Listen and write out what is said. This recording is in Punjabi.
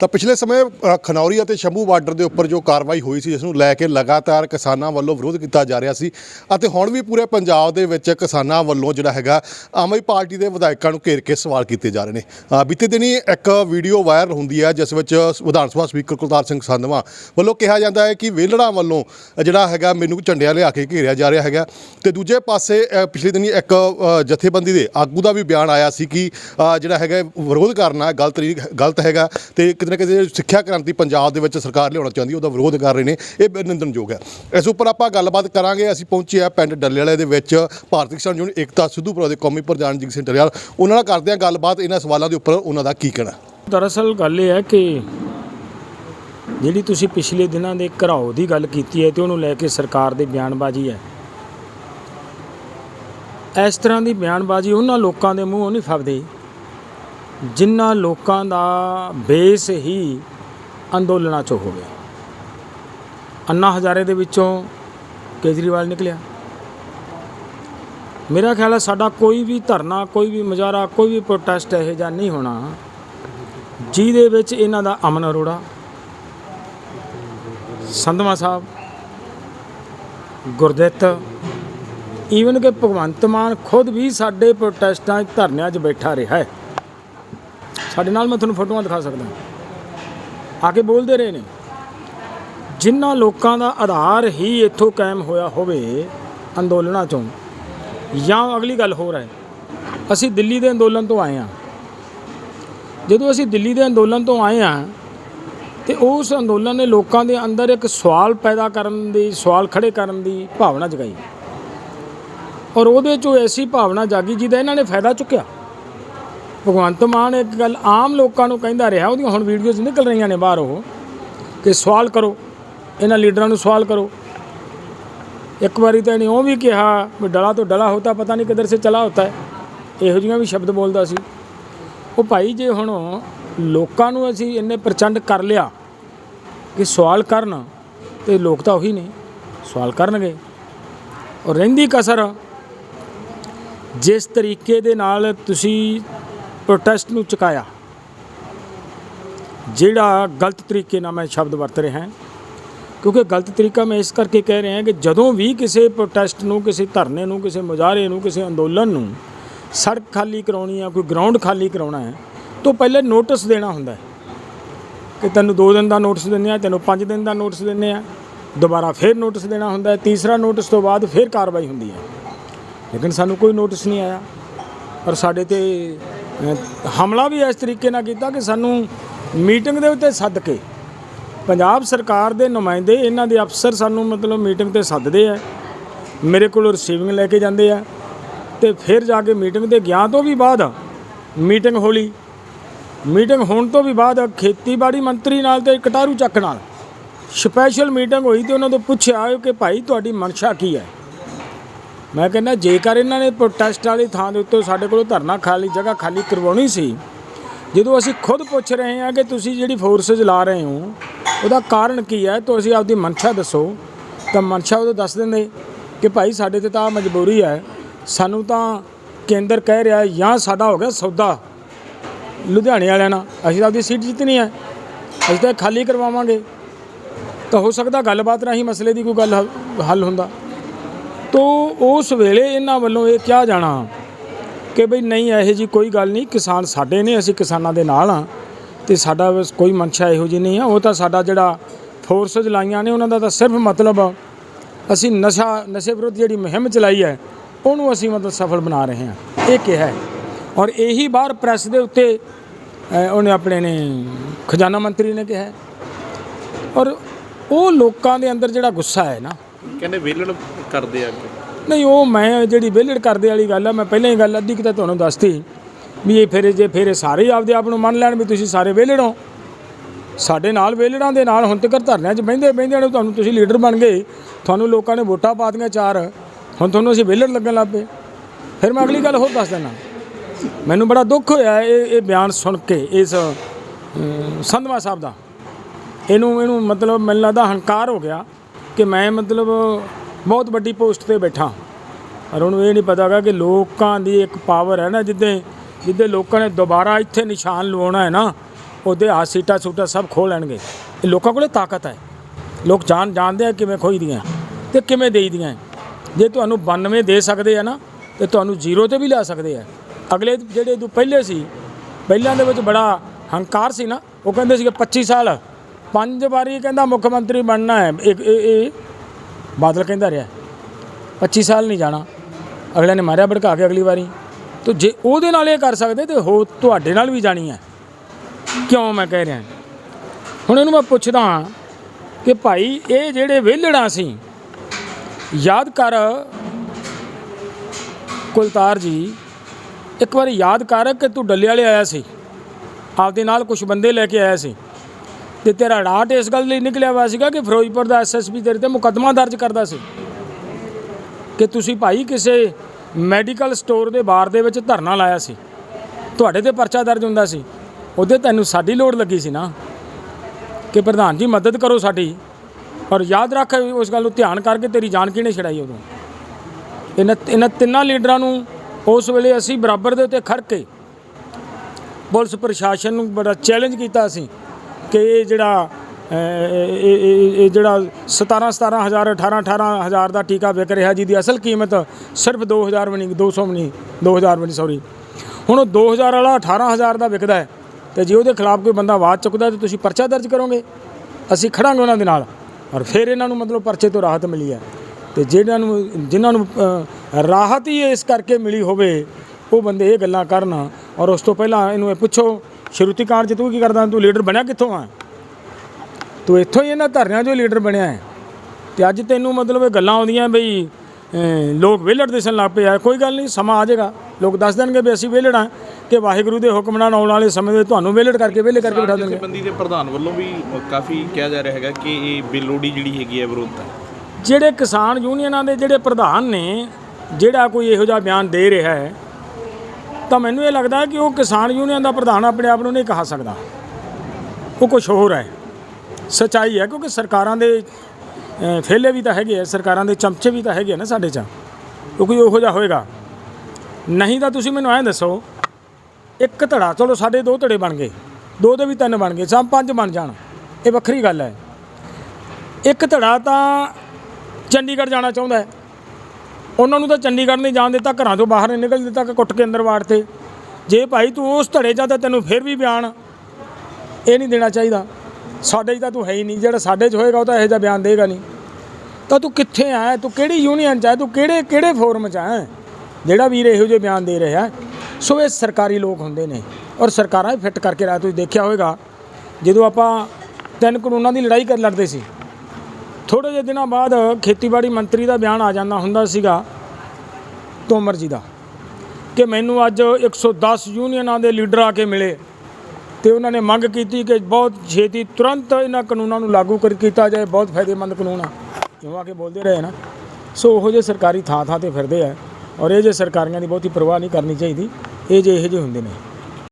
ਤਾਂ ਪਿਛਲੇ ਸਮੇਂ ਅ, ਖਨੌਰੀ ਅਤੇ ਸ਼ੰਭੂ ਬਾਰਡਰ ਦੇ ਉੱਪਰ ਜੋ ਕਾਰਵਾਈ ਹੋਈ ਸੀ ਜਿਸ ਨੂੰ ਲੈ ਕੇ ਲਗਾਤਾਰ ਕਿਸਾਨਾਂ ਵੱਲੋਂ ਵਿਰੋਧ ਕੀਤਾ ਜਾ ਰਿਹਾ ਸੀ ਅਤੇ ਹੁਣ ਵੀ ਪੂਰੇ ਪੰਜਾਬ ਦੇ ਵਿੱਚ ਕਿਸਾਨਾਂ ਵੱਲੋਂ ਜਿਹੜਾ ਹੈਗਾ ਆਮ ਆਦਮੀ ਪਾਰਟੀ ਦੇ ਵਿਧਾਇਕਾਂ ਨੂੰ ਘੇਰ ਕੇ ਸਵਾਲ ਕੀਤੇ ਜਾ ਰਹੇ ਨੇ। ਅ, ਬੀਤੇ ਦਿਨੀ ਇੱਕ ਵੀਡੀਓ ਵਾਇਰਲ ਹੁੰਦੀ ਹੈ ਜਿਸ ਵਿੱਚ ਵਿਧਾਨ ਸਭਾ ਸਪੀਕਰ ਕੁਲਤਾਰ ਸਿੰਘ ਸੰਧਵਾ ਵੱਲੋਂ ਕਿਹਾ ਜਾਂਦਾ ਹੈ ਕਿ ਵਿਹਲੜਾਂ ਵੱਲੋਂ ਜਿਹੜਾ ਹੈਗਾ ਮੈਨੂੰ ਝੰਡਿਆਂ ਲਿਆ ਕੇ ਘੇਰਿਆ ਜਾ ਰਿਹਾ ਹੈਗਾ। ਤੇ ਦੂਜੇ ਪਾਸੇ ਅ, ਪਿਛਲੇ ਦਿਨੀ ਇੱਕ ਅ, ਜਥੇਬੰਦੀ ਦੇ ਆਗੂ ਦਾ ਵੀ ਬਿਆਨ ਆਇਆ ਸੀ ਕਿ ਅ, ਜਿਹੜਾ ਹੈਗਾ ਵਿਰੋਧ ਕਰਨਾ ਗਲਤ ਨਹੀਂ ਗਲਤ ਹੈਗਾ ਤੇ ਕਿਤੇ ਨਾ ਕਿਤੇ ਸਿੱਖਿਆ ਕ੍ਰਾਂਤੀ ਪੰਜਾਬ ਦੇ ਵਿੱਚ ਸਰਕਾਰ ਲਿਆਉਣਾ ਚਾਹੁੰਦੀ, ਉਹਦਾ ਵਿਰੋਧ ਕਰ ਰਹੇ ਨੇ, ਇਹ ਨਿੰਦਣਯੋਗ ਹੈ। ਇਸ ਉੱਪਰ ਆਪਾਂ ਗੱਲਬਾਤ ਕਰਾਂਗੇ, ਅਸੀਂ ਪਹੁੰਚੇ ਆ ਪਿੰਡ ਡੱਲੇ ਵਾਲੇ ਦੇ ਵਿੱਚ, ਭਾਰਤੀ ਕਿਸਾਨ ਯੂਨੀਅਨ ਏਕਤਾ ਸਿੱਧੂਪੁਰਾ ਦੇ ਕੌਮੀ ਪ੍ਰਧਾਨ ਜੀਤ ਸਿੰਘ ਡਰਿਆਲ ਉਹਨਾਂ ਨਾਲ ਕਰਦੇ ਆ ਗੱਲਬਾਤ, ਇਹਨਾਂ ਸਵਾਲਾਂ ਦੇ ਉੱਪਰ ਉਹਨਾਂ ਦਾ ਕੀ ਕਹਿਣਾ? ਦਰਅਸਲ ਗੱਲ ਇਹ ਹੈ ਕਿ ਜਿਹੜੀ ਤੁਸੀਂ ਪਿਛਲੇ ਦਿਨਾਂ ਦੇ ਘਰਾਓ ਦੀ ਗੱਲ ਕੀਤੀ ਹੈ ਤੇ ਉਹਨੂੰ ਲੈ ਕੇ ਸਰਕਾਰ ਦੀ ਬਿਆਨਬਾਜ਼ੀ ਹੈ। ਇਸ ਤਰ੍ਹਾਂ ਦੀ ਬਿਆਨਬਾਜ਼ੀ ਉਹਨਾਂ ਲੋਕਾਂ ਦੇ ਮੂੰਹੋਂ ਨਹੀਂ ਫੱਬਦੀ। ਜਿਨ੍ਹਾਂ ਲੋਕਾਂ ਦਾ ਬੇਸ ਹੀ ਅੰਦੋਲਨਾਂ 'ਚੋਂ ਹੋਵੇ ਅੰਨਾ ਹਜ਼ਾਰੇ ਦੇ ਵਿੱਚੋਂ ਕੇਜਰੀਵਾਲ ਨਿਕਲਿਆ। ਮੇਰਾ ਖਿਆਲ ਹੈ ਸਾਡਾ ਕੋਈ ਵੀ ਧਰਨਾ, ਕੋਈ ਵੀ ਮੁਜ਼ਾਹਰਾ, ਕੋਈ ਵੀ ਪ੍ਰੋਟੈਸਟ ਇਹੋ ਜਿਹਾ ਨਹੀਂ ਹੋਣਾ, ਜਿਹਦੇ ਵਿੱਚ ਇਹਨਾਂ ਦਾ ਅਮਨ ਅਰੋੜਾ, ਸੰਧਵਾ ਸਾਹਿਬ, ਗੁਰਦਿੱਤ ਈਵਨ ਕਿ ਭਗਵੰਤ ਮਾਨ ਖੁਦ ਵੀ ਸਾਡੇ ਪ੍ਰੋਟੈਸਟਾਂ 'ਚ ਧਰਨਿਆਂ 'ਚ ਬੈਠਾ ਰਿਹਾ ਹੈ। ਸਾਡੇ ਨਾਲ ਮੈਂ ਤੁਹਾਨੂੰ ਫੋਟੋਆਂ ਦਿਖਾ ਸਕਦਾ। ਆ ਕੇ ਬੋਲਦੇ ਰਹੇ ਨੇ। ਜਿਨ੍ਹਾਂ ਲੋਕਾਂ ਦਾ ਆਧਾਰ ਹੀ ਇੱਥੋਂ ਕਾਇਮ ਹੋਇਆ ਹੋਵੇ ਅੰਦੋਲਨਾਂ 'ਚੋਂ, ਜਾਂ ਅਗਲੀ ਗੱਲ ਹੋਰ ਹੈ, ਅਸੀਂ ਦਿੱਲੀ ਦੇ ਅੰਦੋਲਨ ਤੋਂ ਆਏ ਹਾਂ। ਜਦੋਂ ਅਸੀਂ ਦਿੱਲੀ ਦੇ ਅੰਦੋਲਨ ਤੋਂ ਆਏ ਹਾਂ, ਤੇ ਉਸ ਅੰਦੋਲਨ ਨੇ ਲੋਕਾਂ ਦੇ ਅੰਦਰ ਇੱਕ ਸਵਾਲ ਪੈਦਾ ਕਰਨ ਦੀ, ਸਵਾਲ ਖੜੇ ਕਰਨ ਦੀ ਭਾਵਨਾ ਜਗਾਈ। ਔਰ ਉਹਦੇ ਚੋਂ ਐਸੀ ਭਾਵਨਾ ਜਾਗੀ ਜਿਹਦਾ ਇਹਨਾਂ ਨੇ ਫਾਇਦਾ ਚੁੱਕਿਆ। ਭਗਵੰਤ ਮਾਨ ਇੱਕ ਗੱਲ ਆਮ ਲੋਕਾਂ ਨੂੰ ਕਹਿੰਦਾ ਰਿਹਾ, ਉਹਦੀਆਂ ਹੁਣ ਵੀਡੀਓਜ਼ ਨਿਕਲ ਰਹੀਆਂ ਨੇ ਬਾਹਰ ਉਹ ਕਿ ਸਵਾਲ ਕਰੋ, ਇਹਨਾਂ ਲੀਡਰਾਂ ਨੂੰ ਸਵਾਲ ਕਰੋ। ਇੱਕ ਵਾਰੀ ਤਾਂ ਇਹਨੇ ਉਹ ਵੀ ਕਿਹਾ ਵੀ ਡਲਾ ਤੋਂ ਡਲਾ ਹੋਤਾ, ਪਤਾ ਨਹੀਂ ਕਿੱਧਰ ਸੇ ਚਲਾ ਹੋਤਾ ਹੈ। ਇਹੋ ਜਿਹੀਆਂ ਵੀ ਸ਼ਬਦ ਬੋਲਦਾ ਸੀ। ਉਹ ਭਾਈ ਜੇ ਹੁਣ ਲੋਕਾਂ ਨੂੰ ਅਸੀਂ ਇੰਨੇ ਪ੍ਰਚੰਡ ਕਰ ਲਿਆ ਕਿ ਸਵਾਲ ਕਰਨ, ਤੇ ਲੋਕ ਤਾਂ ਉਹੀ ਨੇ, ਸਵਾਲ ਕਰਨਗੇ। ਔਰ ਰਹਿੰਦੀ ਕਸਰ, ਜਿਸ ਤਰੀਕੇ ਦੇ ਨਾਲ ਤੁਸੀਂ ਪ੍ਰੋਟੈਸਟ ਨੂੰ ਚੁਕਾਇਆ। ਜਿਹੜਾ ਗਲਤ ਤਰੀਕੇ ਨਾਲ ਮੈਂ ਸ਼ਬਦ ਵਰਤ ਰਿਹਾ ਹਾਂ, ਕਿਉਂਕਿ ਗਲਤ ਤਰੀਕਾ ਮੈਂ ਇਸ ਕਰਕੇ ਕਹਿ ਰਿਹਾ ਕਿ ਜਦੋਂ ਵੀ ਕਿਸੇ ਪ੍ਰੋਟੈਸਟ ਨੂੰ, ਕਿਸੇ ਧਰਨੇ ਨੂੰ, ਕਿਸੇ ਮੁਜ਼ਾਹਰੇ ਨੂੰ, ਕਿਸੇ ਅੰਦੋਲਨ ਨੂੰ ਸੜਕ ਖਾਲੀ ਕਰਾਉਣੀ ਆ, ਕੋਈ ਗਰਾਊਂਡ ਖਾਲੀ ਕਰਾਉਣਾ ਹੈ, ਤੋਂ ਪਹਿਲੇ ਨੋਟਿਸ ਦੇਣਾ ਹੁੰਦਾ ਹੈ ਕਿ ਤੈਨੂੰ 2 ਦਿਨ ਦਾ ਨੋਟਿਸ ਦਿੰਦੇ ਆ ਤੈਨੂੰ 5 ਦਿਨ ਦਾ ਨੋਟਿਸ ਦਿੰਦੇ ਆ ਦੁਬਾਰਾ ਫਿਰ ਨੋਟਿਸ ਦੇਣਾ ਹੁੰਦਾ ਹੈ, ਤੀਸਰਾ ਨੋਟਿਸ ਤੋਂ ਬਾਅਦ ਫਿਰ ਕਾਰਵਾਈ ਹੁੰਦੀ ਹੈ। ਲੇਕਿਨ ਸਾਨੂੰ ਕੋਈ ਨੋਟਿਸ ਨਹੀਂ ਆਇਆ ਔਰ ਸਾਡੇ ਤੇ ਹਮਲਾ ਵੀ ਇਸ ਤਰੀਕੇ ਨਾਲ ਕੀਤਾ ਕਿ ਸਾਨੂੰ ਮੀਟਿੰਗ ਦੇ ਉੱਤੇ ਸੱਦ ਕੇ ਪੰਜਾਬ ਸਰਕਾਰ ਦੇ ਨੁਮਾਇੰਦੇ, ਇਹਨਾਂ ਦੇ ਅਫਸਰ ਸਾਨੂੰ ਮਤਲਬ ਮੀਟਿੰਗ ਤੇ ਸੱਦਦੇ ਆ। ਮੇਰੇ ਕੋਲ ਰਿਸੀਵਿੰਗ ਲੈ ਕੇ ਜਾਂਦੇ ਆ ਤੇ ਫਿਰ ਜਾ ਕੇ ਮੀਟਿੰਗ ਦੇ ਗਿਆ ਤੋਂ ਵੀ ਬਾਅਦ ਮੀਟਿੰਗ ਹੋਲੀ। ਮੀਟਿੰਗ ਹੋਣ ਤੋਂ ਵੀ ਬਾਅਦ ਖੇਤੀਬਾੜੀ ਮੰਤਰੀ ਨਾਲ ਤੇ ਕਟਾਰੂ ਚੱਕ ਨਾਲ ਸਪੈਸ਼ਲ ਮੀਟਿੰਗ ਹੋਈ ਤੇ ਉਹਨਾਂ ਤੋਂ ਪੁੱਛਿਆ ਕਿ ਭਾਈ ਤੁਹਾਡੀ ਮਨਸ਼ਾ ਕੀ ਹੈ? ਮੈਂ ਕਹਿੰਦਾ, ਜੇਕਰ ਇਹਨਾਂ ਨੇ ਪ੍ਰੋਟੈਸਟ ਵਾਲੀ ਥਾਂ ਦੇ ਉੱਤੇ ਸਾਡੇ ਕੋਲੋਂ ਧਰਨਾ ਖਾਲੀ, ਜਗ੍ਹਾ ਖਾਲੀ ਕਰਵਾਉਣੀ ਸੀ, ਜਦੋਂ ਅਸੀਂ ਖੁਦ ਪੁੱਛ ਰਹੇ ਹਾਂ ਕਿ ਤੁਸੀਂ ਜਿਹੜੀ ਫੋਰਸਸ ਲਾ ਰਹੇ ਹੋ, ਉਹਦਾ ਕਾਰਨ ਕੀ ਹੈ ਤੁਸੀਂ ਆਪਦੀ ਮਨਸ਼ਾ ਦੱਸੋ। ਤਾਂ ਮਨਸ਼ਾ ਉਹ ਦੱਸ ਦਿੰਦੇ ਕਿ ਭਾਈ ਸਾਡੇ ਤੇ ਤਾਂ ਮਜਬੂਰੀ ਹੈ, ਸਾਨੂੰ ਤਾਂ ਕੇਂਦਰ ਕਹਿ ਰਿਹਾ ਜਾਂ ਸਾਡਾ ਹੋ ਗਿਆ ਸੌਦਾ। ਲੁਧਿਆਣੇ ਵਾਲਿਆਂ ਨਾਲ, ਅਸੀਂ ਤਾਂ ਆਪਦੀ ਸੀਟ ਜਿੱਤਣੀ ਹੈ, ਅਸੀਂ ਤਾਂ ਇਹ ਖਾਲੀ ਕਰਵਾਵਾਂਗੇ। ਤਾਂ ਹੋ ਸਕਦਾ ਗੱਲਬਾਤ ਰਾਹੀਂ ਮਸਲੇ ਦੀ ਕੋਈ ਗੱਲ ਹੱਲ- ਹੱਲ ਹੁੰਦਾ। ਤੋ ਉਸ ਵੇਲੇ ਇਹਨਾਂ ਵੱਲੋਂ ਇਹ ਕਿਹਾ ਜਾਣਾ ਕਿ ਬਈ ਨਹੀਂ, ਇਹੋ ਜੀ ਕੋਈ ਗੱਲ ਨਹੀਂ, ਕਿਸਾਨ ਸਾਡੇ ਨੇ, ਅਸੀਂ ਕਿਸਾਨਾਂ ਦੇ ਨਾਲ ਆ ਤੇ ਸਾਡਾ ਕੋਈ ਮਨਸ਼ਾ ਇਹੋ ਜੀ ਨਹੀਂ ਆ। ਉਹ ਤਾਂ ਸਾਡਾ ਜਿਹੜਾ ਫੋਰਸਸ ਲਾਈਆਂ ਨੇ, ਉਹਨਾਂ ਦਾ ਤਾਂ ਸਿਰਫ ਮਤਲਬ ਅਸੀਂ ਨਸ਼ਾ, ਨਸ਼ੇ ਵਿਰੁੱਧ ਜਿਹੜੀ ਮੁਹਿੰਮ ਚਲਾਈ ਹੈ, ਉਹਨੂੰ ਅਸੀਂ ਮਤਲਬ ਸਫਲ ਬਣਾ ਰਹੇ ਹਾਂ। ਇਹ ਕਿਹਾ ਹੈ। ਔਰ ਇਹੀ ਬਾਹਰ ਪ੍ਰੈਸ ਦੇ ਉੱਤੇ ਉਹਨੇ ਆਪਣੇ ਨੇ, ਖਜ਼ਾਨਾ ਮੰਤਰੀ ਨੇ ਕਿਹਾ ਔਰ ਉਹ ਲੋਕਾਂ ਦੇ ਅੰਦਰ ਜਿਹੜਾ ਗੁੱਸਾ ਹੈ ਨਾ ਕਹਿੰਦੇ ਵੇਲਣ ਕਰਦੇ ਆ ਅੱਗੇ? ਨਹੀਂ ਉਹ ਮੈਂ ਜਿਹੜੀ ਵਿਹਲੜ ਕਰਦੇ ਵਾਲੀ ਗੱਲ ਆ ਮੈਂ ਪਹਿਲਾਂ ਹੀ ਗੱਲ ਅੱਧੀ ਕਿਤੇ ਤੁਹਾਨੂੰ ਦੱਸਤੀ ਵੀ ਇਹ ਫਿਰ ਜੇ ਫਿਰ ਇਹ ਸਾਰੇ ਹੀ ਆਪਦੇ ਆਪ ਨੂੰ ਮੰਨ ਲੈਣ ਵੀ ਤੁਸੀਂ ਸਾਰੇ ਵਿਹਲੜ ਹੋ। ਸਾਡੇ ਨਾਲ ਵਿਹਲੜਾਂ ਦੇ ਨਾਲ ਹੁਣ ਤੱਕ ਧਰਨਿਆਂ 'ਚ ਬਹਿੰਦੇ ਬਹਿੰਦੇ ਨੂੰ ਤੁਹਾਨੂੰ ਤੁਸੀਂ ਲੀਡਰ ਬਣ ਗਏ ਤੁਹਾਨੂੰ ਲੋਕਾਂ ਨੇ ਵੋਟਾਂ ਪਾ ਦਿੱਤੀਆਂ ਚਾਰ ਹੁਣ ਤੁਹਾਨੂੰ ਅਸੀਂ ਵਿਹਲੜ ਲੱਗਣ ਲੱਗ ਪਏ। ਫਿਰ ਮੈਂ ਅਗਲੀ ਗੱਲ ਹੋਰ ਦੱਸ ਦਿੰਦਾ। ਮੈਨੂੰ ਬੜਾ ਦੁੱਖ ਹੋਇਆ ਇਹ ਇਹ ਬਿਆਨ ਸੁਣ ਕੇ ਇਸ ਅਮ, ਸੰਧਵਾ ਸਾਹਿਬ ਦਾ। ਇਹਨੂੰ ਇਹਨੂੰ ਮਤਲਬ ਮੈਨੂੰ ਲੱਗਦਾ ਹੰਕਾਰ ਹੋ ਗਿਆ ਕਿ ਮੈਂ ਮਤਲਬ ਬਹੁਤ ਵੱਡੀ ਪੋਸਟ ਤੇ ਬੈਠਾ। ਪਰ ਉਹਨੂੰ ਇਹ ਨਹੀਂ ਪਤਾਗਾ ਕਿ ਲੋਕਾਂ ਦੀ ਇੱਕ ਪਾਵਰ ਹੈ ਨਾ ਜਿੱਦੇ ਜਿੱਦੇ ਲੋਕਾਂ ਨੇ ਦੁਬਾਰਾ ਇੱਥੇ ਨਿਸ਼ਾਨ ਲਵਾਉਣਾ ਹੈ ਨਾ, ਉਹਦੇ ਆ ਸੀਟਾਂ ਸੂਟਾਂ ਸਭ ਖੋਹ ਲੈਣਗੇ। ਇਹ ਲੋਕਾਂ ਕੋਲੇ ਤਾਕਤ ਹੈ। ਲੋਕ ਜਾਣ, ਜਾਣਦੇ ਆ ਕਿਵੇਂ ਖੋਈਦੀਆਂ ਤੇ ਕਿਵੇਂ ਦੇਈਦੀਆਂ ਜੇ ਤੁਹਾਨੂੰ 92 ਦੇ ਸਕਦੇ ਆ ਨਾ, ਤੇ ਤੁਹਾਨੂੰ ਜ਼ੀਰੋ ਤੇ ਵੀ ਲਿਆ ਸਕਦੇ ਆ। ਅਗਲੇ ਜਿਹੜੇ ਤੋਂ ਪਹਿਲੇ ਸੀ, ਪਹਿਲਾਂ ਦੇ ਵਿੱਚ ਬੜਾ ਹੰਕਾਰ ਸੀ ਨਾ, ਉਹ ਕਹਿੰਦੇ ਸੀਗੇ 25 ਸਾਲ। ਪੰਜ ਵਾਰੀ ਕਹਿੰਦਾ ਮੁੱਖ ਮੰਤਰੀ ਬਣਨਾ ਹੈ। ਇਹ- ਇਹ ਬਾਦਲ ਕਹਿੰਦਾ ਰਿਹਾ 25 ਸਾਲ ਨਹੀਂ ਜਾਣਾ ਅਗਲੇ ਨੇ ਮਾਰਿਆ ਭੜਕਾ ਕੇ ਅਗਲੀ ਵਾਰੀ। ਤੋ ਜੇ ਉਹਦੇ ਨਾਲ ਇਹ ਕਰ ਸਕਦੇ ਤੇ ਹੋ ਤੁਹਾਡੇ ਨਾਲ ਵੀ ਜਾਣੀ ਹੈ। ਕਿਉਂ ਮੈਂ ਕਹਿ ਰਿਹਾ? ਹੁਣ ਇਹਨੂੰ ਮੈਂ ਪੁੱਛਦਾ ਹਾਂ ਕਿ ਭਾਈ, ਇਹ ਜਿਹੜੇ ਵਿਹਲੜਾ ਸੀ, ਯਾਦ ਕਰ, ਕੁਲਤਾਰ ਜੀ, ਇੱਕ ਵਾਰੀ ਯਾਦ ਕਰ ਕਿ ਤੂੰ ਡੱਲੇ ਵਾਲੇ ਆਇਆ ਸੀ, ਆਪਦੇ ਨਾਲ ਕੁਝ ਬੰਦੇ ਲੈ ਕੇ ਆਇਆ ਸੀ। ਤੇ ਤੇਰਾ ਰਾਟ ਇਸ ਗੱਲ ਲਈ ਨਿਕਲਿਆ ਹੋਇਆ ਸੀਗਾ ਕਿ ਫਿਰੋਜ਼ਪੁਰ ਦਾ ਐਸਐਸਪੀ ਤੇਰੇ ਤੇ ਮੁਕੱਦਮਾ ਦਰਜ ਕਰਦਾ ਸੀ ਕਿ ਤੁਸੀਂ ਭਾਈ ਕਿਸੇ ਮੈਡੀਕਲ ਸਟੋਰ ਦੇ ਬਾਰ ਦੇ ਵਿੱਚ ਧਰਨਾ ਲਾਇਆ ਸੀ। ਤੁਹਾਡੇ ਤੇ ਪਰਚਾ ਦਰਜ ਹੁੰਦਾ ਸੀ। ਉਹਦੇ ਤੈਨੂੰ ਸਾਡੀ ਲੋੜ ਲੱਗੀ ਸੀ ਨਾ ਕਿ ਪ੍ਰਧਾਨ ਜੀ ਮਦਦ ਕਰੋ ਸਾਡੀ। ਔਰ ਯਾਦ ਰੱਖ ਉਸ ਗੱਲ ਨੂੰ ਧਿਆਨ ਕਰਕੇ ਤੇਰੀ ਜਾਨ ਕਿਹਨੇ ਛੜਾਈ ਉਦੋਂ? ਇਹਨਾਂ ਇਹਨਾਂ ਤਿੰਨਾਂ ਲੀਡਰਾਂ ਨੂੰ ਉਸ ਵੇਲੇ ਅਸੀਂ ਬਰਾਬਰ ਦੇ ਉੱਤੇ ਖੜ ਕੇ ਪੁਲਿਸ ਪ੍ਰਸ਼ਾਸਨ ਨੂੰ ਬੜਾ ਚੈਲੰਜ ਕੀਤਾ ਸੀ। ਕਿ ਇਹ ਜਿਹੜਾ ਇਹ, ਇਹ- ਇਹ ਜਿਹੜਾ 17 17000 18 18000 ਦਾ ਟੀਕਾ ਵਿਕ ਰਿਹਾ ਜਿਹਦੀ ਅਸਲ ਕੀਮਤ ਸਿਰਫ 2000 ਬਣੀ 200 ਬਣੀ 2000 ਬਣੀ ਸੌਰੀ ਹੁਣ ਉਹ 2000 ਵਾਲਾ 18000 ਦਾ ਵਿਕਦਾ ਹੈ ਤੇ ਜੇ ਉਹਦੇ ਖਿਲਾਫ ਕੋਈ ਬੰਦਾ ਆਵਾਜ਼ ਚੁੱਕਦਾ ਤੇ ਤੁਸੀਂ ਪਰਚਾ ਦਰਜ ਕਰੋਗੇ। ਅਸੀਂ ਖੜਾਂਗੇ ਉਹਨਾਂ ਦੇ ਨਾਲ ਔਰ ਫਿਰ ਇਹਨਾਂ ਨੂੰ ਮਤਲਬ ਪਰਚੇ ਤੋਂ ਰਾਹਤ ਮਿਲੀ ਹੈ। ਤੇ ਜਿਹਨਾਂ ਨੂੰ ਜਿਨ੍ਹਾਂ ਨੂੰ ਰਾਹਤ ਹੀ ਇਸ ਕਰਕੇ ਮਿਲੀ ਹੋਵੇ, ਉਹ ਬੰਦੇ ਇਹ ਗੱਲਾਂ ਕਰਨ ਔਰ ਉਸ ਤੋਂ ਪਹਿਲਾਂ ਇਹਨੂੰ ਇਹ ਪੁੱਛੋ ਸ਼ਰੂਤੀ ਕਾਂਡ 'ਚ ਤੂੰ ਕੀ ਕਰਦਾ? ਤੂੰ ਲੀਡਰ ਬਣਿਆ ਕਿੱਥੋਂ ਆ? ਤੂੰ ਇੱਥੋਂ ਹੀ ਇਹਨਾਂ ਧਰਨਿਆਂ 'ਚੋਂ ਲੀਡਰ ਬਣਿਆ ਹੈ। ਤੇ ਅੱਜ ਤੈਨੂੰ ਮਤਲਬ ਇਹ ਗੱਲਾਂ ਆਉਂਦੀਆਂ ਬਈ ਲੋਕ ਵਿਹਲੜ ਦਿਸਣ ਲੱਗ ਪਏ ਆ। ਕੋਈ ਗੱਲ ਨਹੀਂ ਸਮਾਂ ਆ ਜਾਏਗਾ। ਲੋਕ ਦੱਸ ਦੇਣਗੇ ਵੀ ਅਸੀਂ ਵਿਹਲੜ ਕਿ ਵਾਹਿਗੁਰੂ ਦੇ ਹੁਕਮ ਨਾਲ ਆਉਣ ਵਾਲੇ ਸਮੇਂ ਦੇ ਤੁਹਾਨੂੰ ਵਿਹਲੜ ਕਰਕੇ ਵਿਹਲੇ ਕਰਕੇ ਬਿਠਾ ਦੇਣਗੇ। ਜਥੇਬੰਦੀ ਦੇ ਪ੍ਰਧਾਨ ਵੱਲੋਂ ਵੀ ਕਾਫੀ ਕਿਹਾ ਜਾ ਰਿਹਾ ਹੈਗਾ ਕਿ ਇਹ ਬੇਲੋੜੀ ਜਿਹੜੀ ਹੈਗੀ ਹੈ ਵਿਰੋਧਤਾ ਜਿਹੜੇ ਕਿਸਾਨ ਯੂਨੀਅਨਾਂ ਦੇ ਜਿਹੜੇ ਪ੍ਰਧਾਨ ਨੇ ਜਿਹੜਾ ਕੋਈ ਇਹੋ ਜਿਹਾ ਬਿਆਨ ਦੇ ਰਿਹਾ ਹੈ ਤਾਂ ਮੈਨੂੰ ਇਹ ਲੱਗਦਾ ਕਿ ਉਹ ਕਿਸਾਨ ਯੂਨੀਅਨ ਦਾ ਪ੍ਰਧਾਨ ਆਪਣੇ ਆਪ ਨੂੰ ਨਹੀਂ ਕਹਾ ਸਕਦਾ। ਉਹ ਕੁਝ ਹੋਰ ਹੈ। ਸਚਾਈ ਹੈ ਕਿਉਂਕਿ ਸਰਕਾਰਾਂ ਦੇ ਫੇਲੇ ਵੀ ਤਾਂ ਹੈਗੇ ਆ, ਸਰਕਾਰਾਂ ਦੇ ਚਮਚੇ ਵੀ ਤਾਂ ਹੈਗੇ ਆ ਨਾ ਸਾਡੇ 'ਚ। ਕਿਉਂਕਿ ਉਹੋ ਜਿਹਾ ਹੋਏਗਾ। ਨਹੀਂ ਤਾਂ ਤੁਸੀਂ ਮੈਨੂੰ ਐਂ ਦੱਸੋ, ਇੱਕ ਧੜਾ, ਚਲੋ ਸਾਡੇ ਦੋ ਧੜੇ ਬਣ ਗਏ। ਦੋ ਦੇ ਵੀ ਤਿੰਨ ਬਣ ਗਏ ਸਭ ਪੰਜ ਬਣ ਜਾਣ। ਇਹ ਵੱਖਰੀ ਗੱਲ ਹੈ। ਇੱਕ ਧੜਾ ਤਾਂ ਚੰਡੀਗੜ੍ਹ ਜਾਣਾ ਚਾਹੁੰਦਾ ਹੈ। ਉਹਨਾਂ ਨੂੰ ਤਾਂ ਚੰਡੀਗੜ੍ਹ ਨਹੀਂ ਜਾਣ ਦਿੱਤਾ, ਘਰਾਂ ਤੋਂ ਬਾਹਰ ਨਹੀਂ ਨਿਕਲ ਦਿੱਤਾ ਕਿ ਕੁੱਟ ਕੇ ਅੰਦਰ ਵਾੜਤੇ। ਜੇ ਭਾਈ ਤੂੰ ਉਸ ਧੜੇ 'ਚ ਆ ਤਾਂ ਤੈਨੂੰ ਫਿਰ ਵੀ ਬਿਆਨ ਇਹ ਨਹੀਂ ਦੇਣਾ ਚਾਹੀਦਾ। ਸਾਡੇ 'ਚ ਤਾਂ ਤੂੰ ਹੈ ਹੀ ਨਹੀਂ, ਜਿਹੜਾ ਸਾਡੇ 'ਚ ਹੋਏਗਾ ਉਹ ਤਾਂ ਇਹੋ ਜਿਹਾ ਬਿਆਨ ਦੇਗਾ ਨਹੀਂ। ਤਾਂ ਤੂੰ ਕਿੱਥੇ ਆ ਤੂੰ ਕਿਹੜੀ ਯੂਨੀਅਨ 'ਚ ਆ ਤੂੰ ਕਿਹੜੇ ਕਿਹੜੇ ਫੋਰਮ 'ਚ ਆ ਜਿਹੜਾ ਵੀਰ ਇਹੋ ਜਿਹੇ ਬਿਆਨ ਦੇ ਰਿਹਾ ਸੋ ਇਹ ਸਰਕਾਰੀ ਲੋਕ ਹੁੰਦੇ ਨੇ ਔਰ ਸਰਕਾਰਾਂ ਹੀ ਫਿੱਟ ਕਰਕੇ ਰਾਤ ਤੁਸੀਂ ਦੇਖਿਆ ਹੋਵੇਗਾ। ਜਦੋਂ ਆਪਾਂ ਤਿੰਨ ਕਾਨੂੰਨਾਂ ਦੀ ਲੜਾਈ ਕਰ ਲੜਦੇ ਸੀ ਥੋੜੇ ਜਿਹੇ ਦਿਨਾਂ ਬਾਅਦ ਖੇਤੀਬਾੜੀ ਮੰਤਰੀ ਦਾ ਬਿਆਨ ਆ ਜਾਂਦਾ ਹੁੰਦਾ ਸੀਗਾ ਤੋਮਰ ਜੀ ਦਾ ਕਿ ਮੈਨੂੰ ਅੱਜ 110 ਯੂਨੀਅਨਾਂ ਦੇ ਲੀਡਰ ਆ ਕੇ ਮਿਲੇ ਤੇ ਉਹਨਾਂ ਨੇ ਮੰਗ ਕੀਤੀ ਕਿ ਬਹੁਤ ਛੇਤੀ ਤੁਰੰਤ ਇਹਨਾਂ ਕਾਨੂੰਨਾਂ ਨੂੰ ਲਾਗੂ ਕਰ ਕੀਤਾ ਜਾਏ, ਬਹੁਤ ਫਾਇਦੇਮੰਦ ਕਾਨੂੰਨ ਆ। ਕਿਉਂ ਆ ਕੇ ਬੋਲਦੇ ਰਹੇ ਨਾ। ਸੋ ਉਹੋ ਜਿਹੇ ਸਰਕਾਰੀ ਥਾਂ ਥਾਂ ਤੇ ਫਿਰਦੇ ਆ ਔਰ ਇਹ ਜੇ ਸਰਕਾਰੀਆਂ ਦੀ ਬਹੁਤੀ ਪਰਵਾਹ ਨਹੀਂ ਕਰਨੀ ਚਾਹੀਦੀ, ਇਹ ਜੇ ਇਹੋ ਜਿਹੇ ਹੁੰਦੇ ਨੇ।